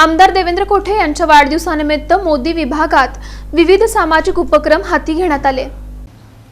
आमदार देवेंद्र कोठे यांच्या वाढदिवसानिमित्त मोदी विभागात विविध सामाजिक उपक्रम हाती घेण्यात आले.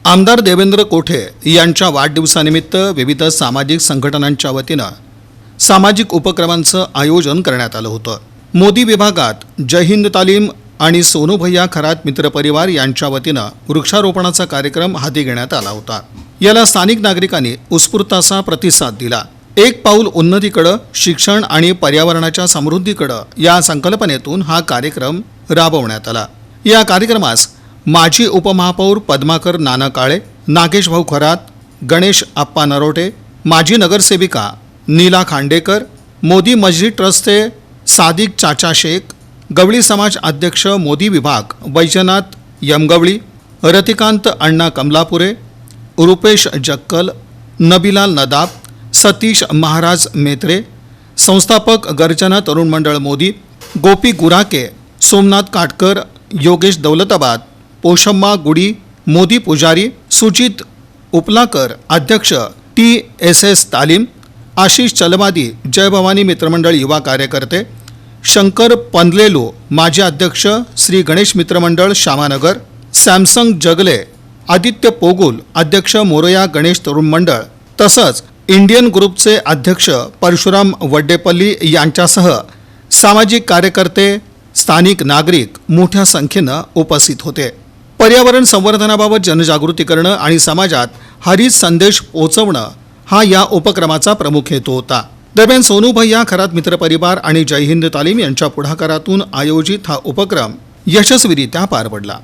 आमदार देवेंद्र कोठे यांच्या वाढदिवसानिमित्त विविध सामाजिक संघटनांच्या वतीनं सामाजिक उपक्रमांचं आयोजन करण्यात आलं होतं. मोदी विभागात जय हिंद तालीम आणि सोनू भैया खरात मित्रपरिवार यांच्या वतीनं वृक्षारोपणाचा कार्यक्रम हाती घेण्यात आला होता. याला स्थानिक नागरिकांनी उत्स्फूर्त असा प्रतिसाद दिला. एक पाऊल उन्नतीकडं शिक्षण आणि पर्यावरणाच्या समृद्धीकडं या संकल्पनेतून हा कार्यक्रम राबवण्यात आला. या कार्यक्रमास माजी उपमहापौर पद्माकर नाना काळे नागेश भाऊ खरात गणेश आप्पा नरोटे माजी नगरसेविका नीला खांडेकर मोदी मस्जिद ट्रस्टचे सादिक चाचा शेख गवळी समाज अध्यक्ष मोदी विभाग वैजनाथ यमगवळी रतिकांत अण्णा कमलापुरे रुपेश जक्कल नबिलाल नदाब सतीश महाराज मेत्रे संस्थापक गर्जना तरुण मंडळ मोदी गोपी गुराके सोमनाथ काटकर योगेश दौलताबाद पोशम्मा गुडी मोदी पुजारी सुजित उपलाकर अध्यक्ष टी एस एस तालीम आशिष चलवादी जय भवानी मित्रमंडळ युवा कार्यकर्ते शंकर पंदलेलू माजी अध्यक्ष श्री गणेश मित्रमंडळ श्यामानगर सॅमसंग जगले आदित्य पोगुल अध्यक्ष मोरया गणेश तरुण मंडळ तसंच इंडियन ग्रुपचे अध्यक्ष परशुराम वड्डेपल्ली यांच्यासह सामाजिक कार्यकर्ते स्थानिक नागरिक मोठ्या संख्येनं उपस्थित होते. पर्यावरण संवर्धनाबाबत जनजागृती करणं आणि समाजात हरित संदेश पोचवणं हा या उपक्रमाचा प्रमुख हेतू होता. दरम्यान सोनू भैया खरात मित्रपरिवार आणि जय हिंद तालीम यांच्या पुढाकारातून आयोजित हा उपक्रम यशस्वीरित्या पार पडला.